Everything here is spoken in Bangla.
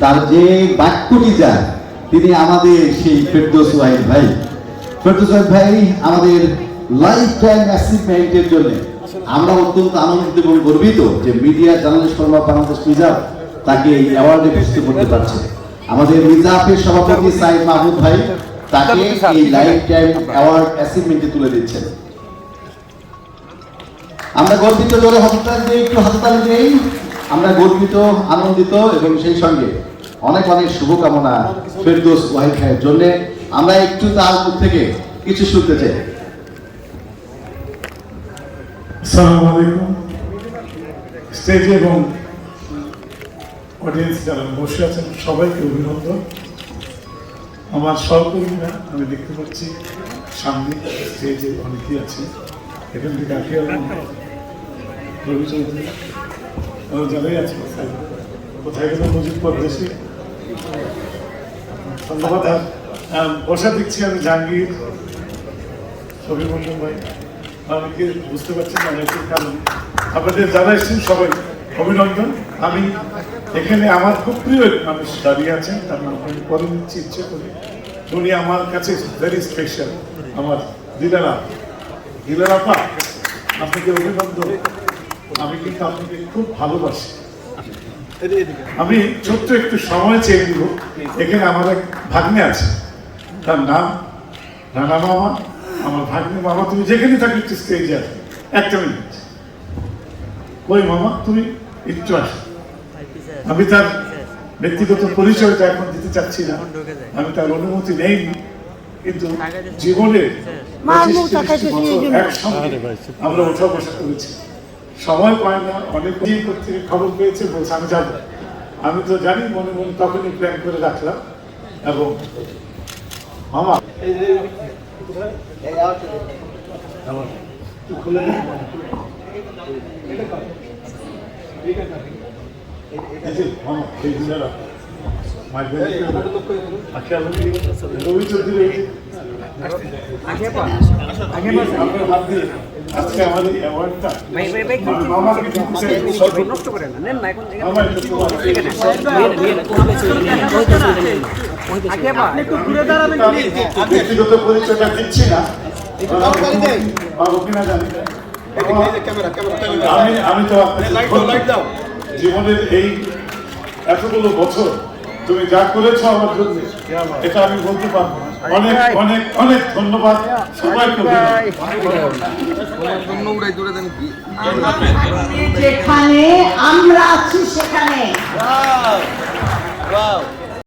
তার যে বাক্যটি যায়, তিনি আমাদের সেই ফেরদৌস ওয়াহিদ ভাই। ফেরদৌস ওয়াহিদ ভাই আমাদের লাইফ টাইম অ্যাচিভমেন্টের জন্য। আমরা অত্যন্ত আনন্দিত এবং গর্বিত যে মিডিয়া জার্নালিস্ট ফোরাম বাংলাদেশ মিজাব তাকে এই অ্যাওয়ার্ডে পুরস্কৃত করতে পারছে। আমাদের মিজাফের সভাপতি সাইদ মাহমুদ ভাই তাকে এই লাইফ টাইম অ্যাওয়ার্ড অ্যাচিভমেন্টে তুলে দিচ্ছেন। আমরা গর্বিত জোরে হসপিটাল দিয়ে একটু হাসপাতাল দিই। আমরা গর্বিত, আনন্দিত এবং সেই সঙ্গে অনেক অনেক শুভকামনা ফেরদোস ওয়াহিদ ভাইয়ের জন্য। আমরা একটু তার মুখ থেকে কিছু শুনতে চাই। আলাইকুম। এবং অডিয়েন্স যারা বসে আছেন, সবাইকে অভিনন্দন। আমার সহকর্মীরা, আমি দেখতে পাচ্ছি সামনে স্টেজে অনেকেই আছে এখান থেকে রবি চৌধুরী। আরও যারাই আছে। কোথায় গেল মজিদ পরদেশি ধন্যবাদ বসা দেখছি আমি জাহাঙ্গীর ছবি মন্ডল ভাই অনেকে বুঝতে পারছেন অনেকের কারণ? আপনাদের যারা এসেছেন সবাই অভিনন্দন। আমি এখানে আমার খুব প্রিয় মানুষ দাঁড়িয়ে আছেন, তার নাম আমি পরে নিচ্ছি, ইচ্ছে করি। উনি আমার কাছে ভেরি স্পেশাল আমার দিলারা দিলারাপা আপনাকে অভিনন্দন। আমি কিন্তু আপনাকে খুব ভালোবাসি। আমি ছোট্ট একটু সময় চেয়ে দিব এখানে আমার এক ভাগ্নে আছে। তার নাম রানা মামা। আমার ভাগ্নে মামা তুমি যেখানে থাকি একটু স্টেজে আসো একটা মিনিট। ওই মামা তুমি একটু আসো। আমি তার ব্যক্তিগত পরিচয়টা এখন দিতে চাচ্ছি না। আমি তার অনুমতি নেই কিন্তু জীবনের। একসঙ্গে আমরা ওঠা বসা করেছি। সময় পায় না অনেক থেকে খবর পেয়েছে বলছে আমি যাব। আমি তো জানি মনে মনে তখনই প্ল্যান করে রাখলাম। এবং মামা মামা, রবি চৌধুরী আজকে অ্যাওয়ার্ডটা মামাকে নষ্ট করে না। নেন এখন। আমি ব্যক্তিগত পরিচয়টা দিচ্ছি না। পাবো কিনা জানি। না। আমি আমি তো আপনাকে জীবনের এই এতগুলো বছর তুমি যা করেছ আমার জন্য এটা আমি বলতে পারব না। অনেক অনেক অনেক ধন্যবাদ। সবাইকে। যেখানে আমরা আছি সেখানে।